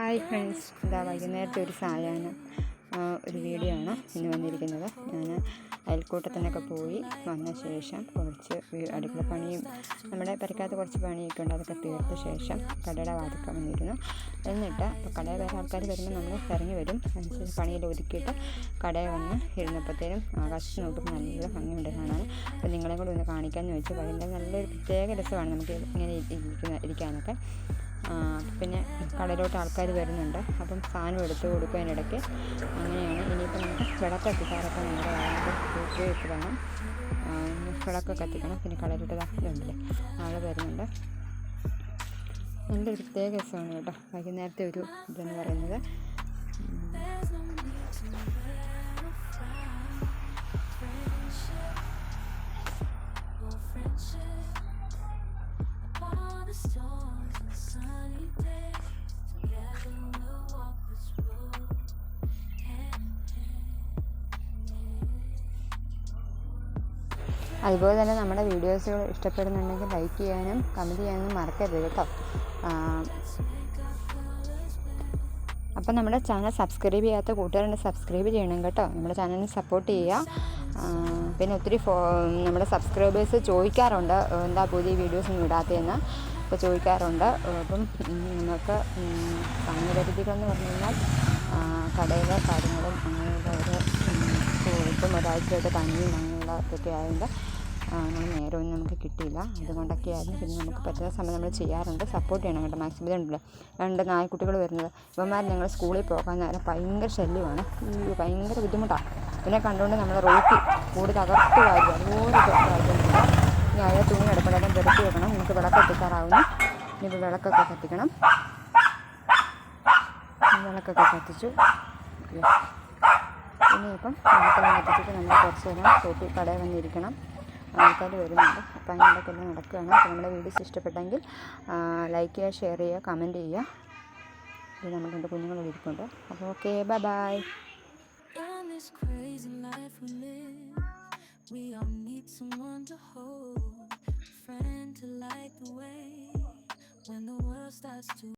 Hi friends ഇതാ വൈകുന്നേരത്തെ ഒരു സായാഹ്നം ഒരു വീഡിയോ ആണ് ഇന്ന് വന്നിരിക്കുന്നത്. ഞാൻ അയൽക്കൂട്ടത്തിനൊക്കെ പോയി വന്ന ശേഷം കുറച്ച് അടുക്കള പണിയും നമ്മുടെ പരിക്കാത്ത കുറച്ച് പണിയൊക്കെ ഉണ്ട് അതൊക്കെ തീർത്ത ശേഷം കടയുടെ വാതിക്കാൻ വന്നിരുന്നു. എന്നിട്ട് കടയിൽ വേറെ ആൾക്കാർ വരുമ്പോൾ നമ്മൾ ഇറങ്ങി വരും. അനുസരിച്ച് പണിയിൽ ഒതുക്കിയിട്ട് കടയിൽ വന്ന് ഇരുന്നപ്പോഴത്തേനും ആകാശത്ത് നോക്കുമ്പോൾ നല്ല ഭംഗിയുണ്ട് കാണാൻ. അപ്പോൾ നിങ്ങളെ കൂടെ ഒന്ന് കാണിക്കാമെന്ന് ചോദിച്ചു വൈകുന്നേരം നല്ലൊരു പ്രത്യേക രസമാണ് നമുക്ക് ഇങ്ങനെ ഇരിക്കുന്ന ഇരിക്കാനൊക്കെ. പിന്നെ കടയിലോട്ട് ആൾക്കാർ വരുന്നുണ്ട്. അപ്പം സാധനം എടുത്ത് കൊടുക്കുന്നതിനിടയ്ക്ക് അങ്ങനെയാണ്. ഇനിയിപ്പോൾ നമുക്ക് വിളക്ക് കത്തിക്കാറൊക്കെ നമ്മുടെ ഉപയോഗിച്ച് വേണം വിളക്ക് കത്തിക്കണം. പിന്നെ കടയിലോട്ട് ഇതുണ്ടല്ലേ. ആൾ വരുന്നുണ്ട്. നല്ലൊരു പ്രത്യേക രസമാണ് കേട്ടോ. വൈകുന്നേരത്തെ ഒരു ഇതെന്ന് പറയുന്നത്. അതുപോലെ തന്നെ നമ്മുടെ വീഡിയോസുകൾ ഇഷ്ടപ്പെടുന്നുണ്ടെങ്കിൽ ലൈക്ക് ചെയ്യാനും കമന്റ് ചെയ്യാനും മറക്കരുത് കേട്ടോ. അപ്പം നമ്മുടെ ചാനൽ സബ്സ്ക്രൈബ് ചെയ്യാത്ത കൂട്ടുകാരുണ്ട് സബ്സ്ക്രൈബ് ചെയ്യണം കേട്ടോ. നമ്മുടെ ചാനലിന് സപ്പോർട്ട് ചെയ്യുക. പിന്നെ ഒത്തിരി നമ്മുടെ സബ്സ്ക്രൈബേഴ്സ് ചോദിക്കാറുണ്ട് എന്താ പുതിയ വീഡിയോസ് ഒന്നും ഇടാത്തതെന്ന്. അപ്പോൾ ചോദിക്കാറുണ്ട്. അപ്പം നിങ്ങൾക്ക് സാങ്കേതികവിദ്യകളെന്ന് പറഞ്ഞു കഴിഞ്ഞാൽ കടയിലെ കാര്യങ്ങളും അങ്ങനെയുള്ള ഒരു ഇപ്പം ഒരാഴ്ചയായിട്ട് പനിയും അങ്ങനെയുള്ള ഇതൊക്കെ ആയതുകൊണ്ട് നമ്മൾ നേരമൊന്നും നമുക്ക് കിട്ടിയില്ല. അതുകൊണ്ടൊക്കെ ആയിരുന്നു. പിന്നെ നമുക്ക് പറ്റുന്ന സമയം നമ്മൾ ചെയ്യാറുണ്ട്. സപ്പോർട്ട് ചെയ്യണം കേട്ടോ. മാക്സിമം ഇതുണ്ടല്ലോ രണ്ട് നായ്ക്കുട്ടികൾ വരുന്നത്. ഇവന്മാർ ഞങ്ങൾ സ്കൂളിൽ പോകാൻ നേരം ഭയങ്കര ശല്യമാണ്. ഭയങ്കര ബുദ്ധിമുട്ടാണ്. പിന്നെ കണ്ടുകൊണ്ട് നമ്മൾ റോട്ടി കൂടി തകർത്ത് കാര്യം അതുപോലെ ഇനി അയാൾ തുണി കിടപ്പുണ്ടെല്ലാം പെറുക്കി വെക്കണം. നമുക്ക് വിളക്ക് എത്തിക്കാറാവുന്നു ഇനിയിപ്പോൾ വിളക്കൊക്കെ കത്തിക്കണം. വിളക്കൊക്കെ കത്തിച്ചു. ഇനിയിപ്പം വിളക്കെല്ലാം കത്തിച്ചിട്ട് നമ്മൾ കുറച്ച് നേരം ഷോപ്പിൽ കടയിൽ വന്നിരിക്കണം ആൾക്കാർ വരുന്നുണ്ട്. അപ്പം അതിനിടയ്ക്ക് എല്ലാം നടക്കുകയാണ്. അപ്പോൾ നമ്മുടെ വീഡിയോസ് ഇഷ്ടപ്പെട്ടെങ്കിൽ ലൈക്ക് ചെയ്യുക ഷെയർ ചെയ്യുക കമന്റ് ചെയ്യുക. ഇത് നമ്മുടെ എന്റെ കുഞ്ഞുങ്ങൾ ഇരിപ്പുണ്ട്. അപ്പോൾ okay bye bye this crazy life we live, we all need someone to hold, the way when the world starts to